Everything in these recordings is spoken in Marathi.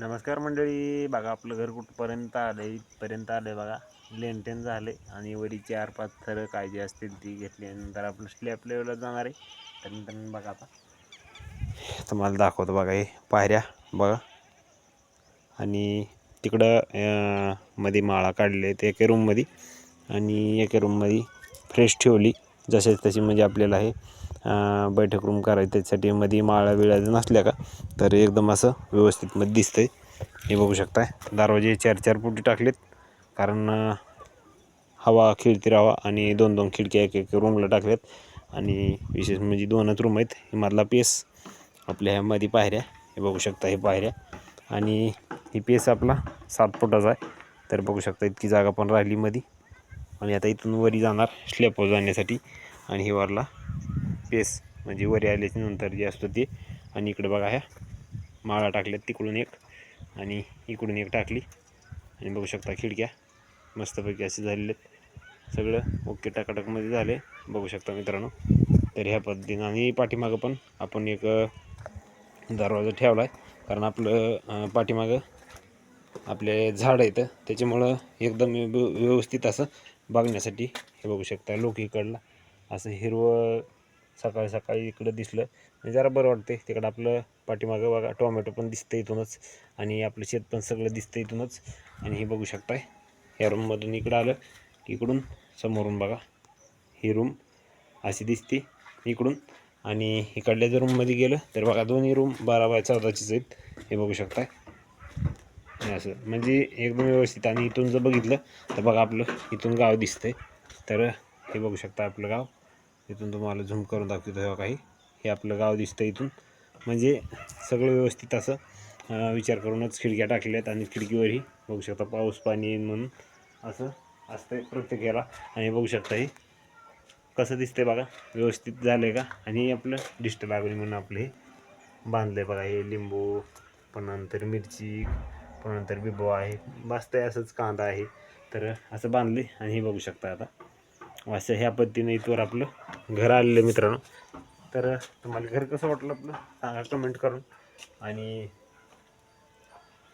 नमस्कार मंडळी. बघा आपलं घर कुठपर्यंत आलं आहे इथपर्यंत आलं आहे बघा. लेनटेन झाले आणि वरी चार पाच थरं काय जे असतील ती घेतल्यानंतर आपलं स्लॅप लेवलला जाणार आहे. त्यानंतर बघा आता. तुम्हाला दाखवतो बघा हे पायऱ्या बघा. आणि तिकडं मध्ये माळा काढले आहेत एका रूममध्ये आणि एका रूममध्ये फ्रेश ठेवली. जसे तशी म्हणजे आपल्याला हे बैठक रूम करायची त्याच्यासाठी मध्ये माळा बिळा नसल्या का तर एकदम असं व्यवस्थित मध्ये दिसतंय. हे बघू शकताय. दरवाजे चार चार फुटी टाकलेत. कारण हवा खिळती राहावा आणि दोन दोन खिडक्या एक एक रूमला टाकल्यात. आणि विशेष म्हणजे दोनच रूम आहेत. हे मधला पेस आपल्या ह्यामध्ये पायऱ्या. हे बघू शकता हे पायऱ्या. आणि ही पेस आपला सात फुटाचा आहे. तर बघू शकता इतकी जागा पण राहिली मध्ये आणि आता इथून वरी जाणार स्लॅपवर जाण्यासाठी आणि हिवारला वरला पेस म्हणजे वरी आल्याच्यानंतर जे असतं ते. आणि इकडे बघा ह्या माळा टाकल्यात तिकडून एक. आणि इकडून एक टाकली. आणि बघू शकता खिडक्या. मस्तपैकी असे झालेले आहेत. सगळं ओके टाकाटकमध्ये झाले. बघू शकता मित्रांनो. तर ह्या पद्धतीनं आणि पाठीमागं पण आपण एक दरवाजा ठेवला आहे कारण आपलं पाठीमागं आपले झाड आहेत. त्याच्यामुळं एकदम व्यवस्थित असं बघण्यासाठी हे बघू शकता लोक इकडला. असं हिरवं सकाळी सकाळी इकडं दिसलं. म्हणजे जरा बरं वाटते तिकडं आपलं पाठीमागं बघा टोमॅटो पण दिसतं इथूनच. आणि आपलं शेत पण सगळं दिसतं इथूनच. आणि हे बघू शकताय ह्या रूममधून इकडं आलं की इकडून समोरून बघा. ही रूम अशी दिसते इकडून. आणि इकडल्या जर रूममध्ये गेलं तर बघा दोन्ही रूम बारा बाय चौदाचीच आहेत. हे बघू शकताय. असं. म्हणजे एकदम व्यवस्थित. आणि इथून जर बघितलं तर बघा आपलं इथून गाव दिसतंय. तर हे बघू शकता आपलं गाव. इथून तुम्हाला झूम करून दाखवतो तेव्हा काही हे आपलं गाव दिसतं इथून. म्हणजे सगळं व्यवस्थित असं विचार करूनच खिडक्या टाकल्या आहेत आणि खिडकीवरही बघू शकता पाऊस पाणी येईन म्हणून असं असतं प्रत्येक याला आणि बघू शकता हे कसं दिसतंय बघा व्यवस्थित झालं आहे का? आणि आपलं डिस्ट लागली म्हणून आपलं हे बांधलं बघा हे लिंबू पण नंतर मिरची पण नंतर बिबो आहे. आहे असंच कांदा आहे. तर असं बांधले आणि हे बघू शकता आता. असं ह्या पद्धतीने इथवर आपलं घर आलेलं मित्रांनो. तर तुम्हाला घर कसं वाटलं आपलं? सांगा कमेंट करून. आणि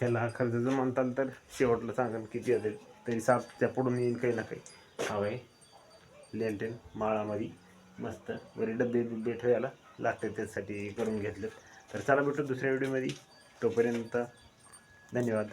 ह्याला खर्च जर म्हणताल तर शेवटला सांगा किती असेल तरी सातच्या पुढून येईल काही ना काही. हवं आहे लेंटेन माळामध्ये मस्त वरी डबे बिब्बे ठेवायला लागते त्यासाठी करून घेतलं तर चला भेटू दुसऱ्या व्हिडिओमध्ये तोपर्यंत धन्यवाद.